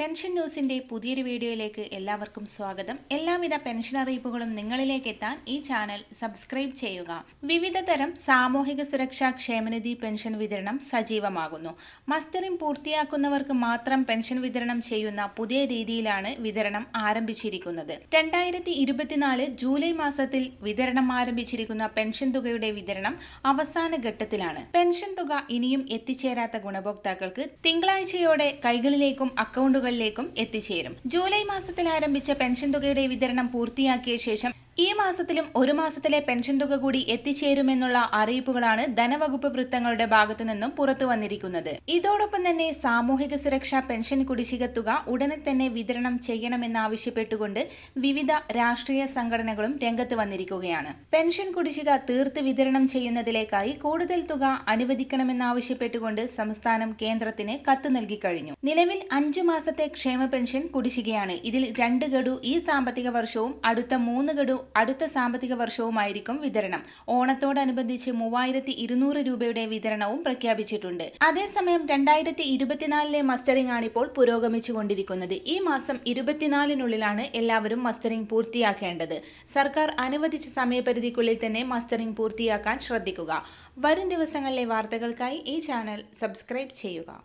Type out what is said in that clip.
Pension ന്യൂസിന്റെ പുതിയൊരു വീഡിയോയിലേക്ക് എല്ലാവർക്കും സ്വാഗതം. എല്ലാവിധ പെൻഷൻ അറിയിപ്പുകളും നിങ്ങളിലേക്ക് എത്താൻ ഈ ചാനൽ സബ്സ്ക്രൈബ് ചെയ്യുക. വിവിധ തരം സാമൂഹിക സുരക്ഷാ ക്ഷേമനിധി പെൻഷൻ വിതരണം സജീവമാകുന്നു. മസ്റ്ററിംഗ് പൂർത്തിയാക്കുന്നവർക്ക് മാത്രം പെൻഷൻ വിതരണം ചെയ്യുന്ന പുതിയ രീതിയിലാണ് വിതരണം ആരംഭിച്ചിരിക്കുന്നത്. രണ്ടായിരത്തി ഇരുപത്തിനാല് ജൂലൈ മാസത്തിൽ വിതരണം ആരംഭിച്ചിരിക്കുന്ന പെൻഷൻ തുകയുടെ വിതരണം അവസാന ഘട്ടത്തിലാണ്. പെൻഷൻ തുക ഇനിയും എത്തിച്ചേരാത്ത ഗുണഭോക്താക്കൾക്ക് തിങ്കളാഴ്ചയോടെ കൈകളിലേക്കും അക്കൗണ്ടുകളിലേക്കും എത്തിച്ചേരും ജൂലൈ മാസത്തിൽ ആരംഭിച്ച പെൻഷൻ തുകയുടെ വിതരണം പൂർത്തിയാക്കിയ ശേഷം ഈ മാസത്തിലും ഒരു മാസത്തിലെ പെൻഷൻ തുക കൂടി എത്തിച്ചേരുമെന്നുള്ള അറിയിപ്പുകളാണ് ധനവകുപ്പ് വൃത്തങ്ങളുടെ ഭാഗത്തു നിന്നും പുറത്തു വന്നിരിക്കുന്നത്. ഇതോടൊപ്പം തന്നെ സാമൂഹിക സുരക്ഷാ പെൻഷൻ കുടിശ്ശിക തുക ഉടനെ തന്നെ വിതരണം ചെയ്യണമെന്നാവശ്യപ്പെട്ടുകൊണ്ട് വിവിധ രാഷ്ട്രീയ സംഘടനകളും രംഗത്ത് വന്നിരിക്കുകയാണ്. പെൻഷൻ കുടിശ്ശിക തീർത്ത് വിതരണം ചെയ്യുന്നതിലേക്കായി കൂടുതൽ തുക അനുവദിക്കണമെന്നാവശ്യപ്പെട്ടുകൊണ്ട് സംസ്ഥാനം കേന്ദ്രത്തിന് കത്ത് നൽകി കഴിഞ്ഞു. നിലവിൽ അഞ്ചു മാസത്തെ ക്ഷേമ പെൻഷൻ കുടിശ്ശികയാണ്. ഇതിൽ രണ്ട് ഗഡു ഈ സാമ്പത്തിക വർഷവും അടുത്ത മൂന്ന് ഗഡു അടുത്ത സാമ്പത്തിക വർഷവുമായിരിക്കും വിതരണം. ഓണത്തോടനുബന്ധിച്ച് മൂവായിരത്തി ഇരുന്നൂറ് രൂപയുടെ വിതരണവും പ്രഖ്യാപിച്ചിട്ടുണ്ട്. അതേസമയം രണ്ടായിരത്തി ഇരുപത്തിനാലിലെ മസ്റ്ററിംഗ് ആണിപ്പോൾ പുരോഗമിച്ചുകൊണ്ടിരിക്കുന്നത്. ഈ മാസം ഇരുപത്തിനാലിനുള്ളിലാണ് എല്ലാവരും മസ്റ്ററിംഗ് പൂർത്തിയാക്കേണ്ടത്. സർക്കാർ അനുവദിച്ച സമയപരിധിക്കുള്ളിൽ തന്നെ മസ്റ്ററിംഗ് പൂർത്തിയാക്കാൻ ശ്രദ്ധിക്കുക. വരും ദിവസങ്ങളിലെ വാർത്തകൾക്കായി ഈ ചാനൽ സബ്സ്ക്രൈബ് ചെയ്യുക.